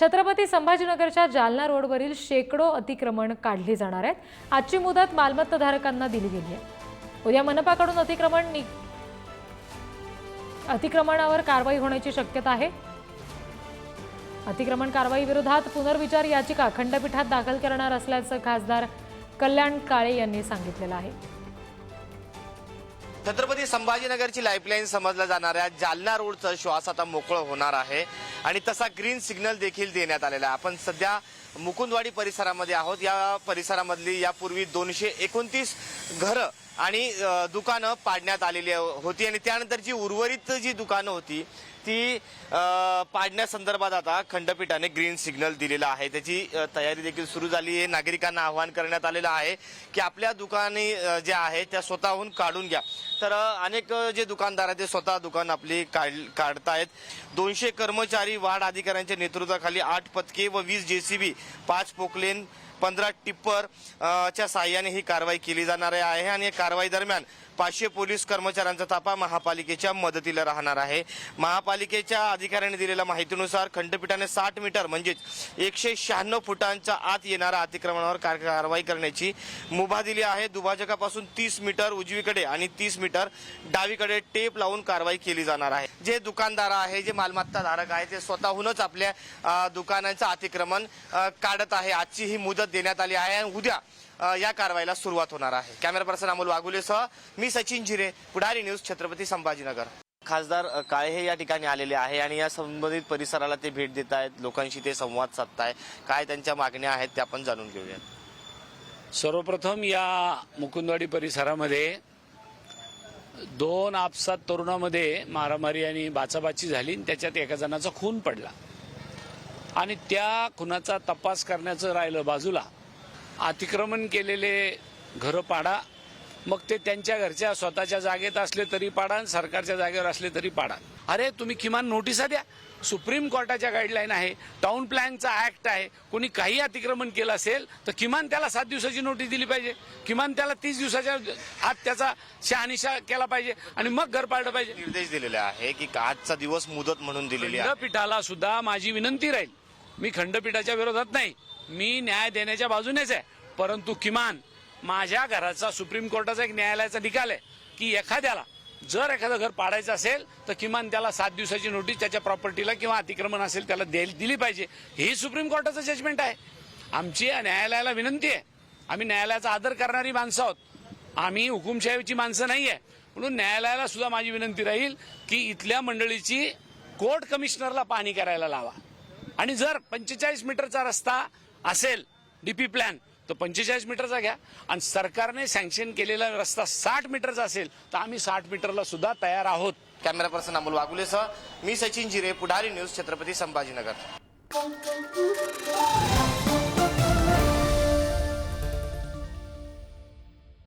छत्रपती संभाजीनगरच्या जालना रोडवरील शेकडो अतिक्रमण काढली जाणार आहेत. आजची मुदत मालमत्ताधारकांना दिली गेली आहे. उद्या मनपाकडून अतिक्रमण नि- अतिक्रमणावर कारवाई होण्याची शक्यता आहे. अतिक्रमण कारवाई विरोधात पुनर्विचार याचिका खंडपीठात दाखल करणार असल्याचं खासदार कल्याण काळे यांनी सांगितलेलं आहे. छत्रपती संभाजीनगरची लाईफलाईन समजल्या जाणाऱ्या जालना रोडचा श्वास आता मोकळं होणार आहे. आणि तसा ग्रीन सिग्नल देखील देण्यात आलेला आहे. आपण सध्या मुकुंदवाडी परिसरामध्ये आहोत. या परिसरामधली यापूर्वी दोनशे एकोणतीस घरं आणि दुकानं पाडण्यात आलेली होती. आणि त्यानंतर जी उर्वरित जी दुकानं होती ती पाडण्यासंदर्भात आता खंडपीठाने ग्रीन सिग्नल दिलेला आहे. त्याची तयारी देखील सुरू झाली आहे. नागरिकांना आवाहन करण्यात आलेलं आहे की आपल्या दुकाने ज्या आहेत त्या स्वतःहून काढून घ्या. तर अनेक जे दुकानदार आहेत ते स्वतः दुकान आपली काढ काढतायत. दोनशे कर्मचारी वाढ अधिकाऱ्यांच्या नेतृत्वाखाली आठ पथके व वीस जेसीबी पाच पोकलेन पंधरा टिप्पर च्या साह्याने ही कारवाई केली जाणार आहे आणि या कारवाई दरम्यान पाचशे पोलीस कर्मचाऱ्यांचा ताफा महापालिकेच्या मदतीला राहणार आहे. महापालिकेच्या अधिकाऱ्यांनी दिलेल्या माहितीनुसार खंडपीठाने साठ मीटर म्हणजेच एकशे शहाण्णव फुटांच्या आत येणाऱ्या अतिक्रमणावर कार- कारवाई करण्याची मुभा दिली आहे. दुभाजकापासून तीस मीटर उजवीकडे आणि तीस मीटर डावीकडे टेप लावून कारवाई केली जाणार आहे. जे दुकानदार आहे जे मालमत्ता धारक आहे ते स्वतःहूनच आपल्या दुकानांचं अतिक्रमण काढत आहे. आजची ही मुदत देण्यात आली आहे आणि उद्या या कारवाईला सुरुवात होणार आहे. कॅमेरा पर्सन अमोल वाघुलेसह मी सचिन झिरे पुढारी न्यूज छत्रपती संभाजीनगर. खासदार काळे हे या ठिकाणी आलेले आहे आणि या संबंधित परिसराला ते भेट देत आहेत. लोकांशी ते संवाद साधताय. काय त्यांच्या मागण्या आहेत ते आपण जाणून घेऊयात. सर्वप्रथम या मुकुंदवाडी परिसरामध्ये दोन आपसात तरुणामध्ये मारामारी आणि बाचाबाची झाली आणि त्याच्यात एका जणाचा खून पडला. आणि त्या खुनाचा तपास करण्याचं राहिलं बाजूला. अतिक्रमण केलेले घरं पाडा. मग ते त्यांच्या घरच्या स्वतःच्या जागेत असले तरी पाडा सरकारच्या जागेवर असले तरी पाडा. अरे तुम्ही किमान नोटिसा द्या. सुप्रीम कोर्टाच्या गाईडलाईन आहे. टाउन प्लॅनचा ऍक्ट आहे. कोणी काही अतिक्रमण केलं असेल तर किमान त्याला सात दिवसाची नोटीस दिली पाहिजे. किमान त्याला तीस दिवसाच्या आत त्याचा शहानिशा केला पाहिजे. आणि मग घर पाडलं पाहिजे. निर्देश दिलेले आहे की आजचा दिवस मुदत म्हणून दिलेली आहे. खंडपीठाला सुद्धा माझी विनंती राहील. मी खंडपीठाच्या विरोधात नाही. मी न्याय देण्याच्या बाजूनेच आहे. परंतु किमान माझ्या घराचा सुप्रीम कोर्टाचा एक न्यायालयाचा निकाल आहे की एखाद्याला जर एखादं घर पाडायचं असेल तर किमान त्याला सात दिवसाची नोटीस त्याच्या प्रॉपर्टीला किंवा अतिक्रमण असेल त्याला द्यायला- दिली पाहिजे. ही सुप्रीम कोर्टाचं जजमेंट आहे. आमची न्यायालयाला विनंती आहे. आम्ही न्यायालयाचा आदर करणारी माणसं आहोत. आम्ही हुकुमशाहीची माणसं नाही आहे. म्हणून न्यायालयाला सुद्धा माझी विनंती राहील की इथल्या मंडळीची कोर्ट कमिशनरला पाहणी करायला लावा. आणि जर पंचेचाळीस मीटरचा रस्ता असेल डीपी प्लॅन तर पंचेचाळीस मीटरचा घ्या. आणि सरकारने सँक्शन केलेला रस्ता साठ मीटरचा असेल तर आम्ही साठ मीटरला सुद्धा तयार आहोत. कॅमेरा पर्सन अमोल वाघुलेसह मी सचिन जिरे पुढारी न्यूज छत्रपती संभाजीनगर.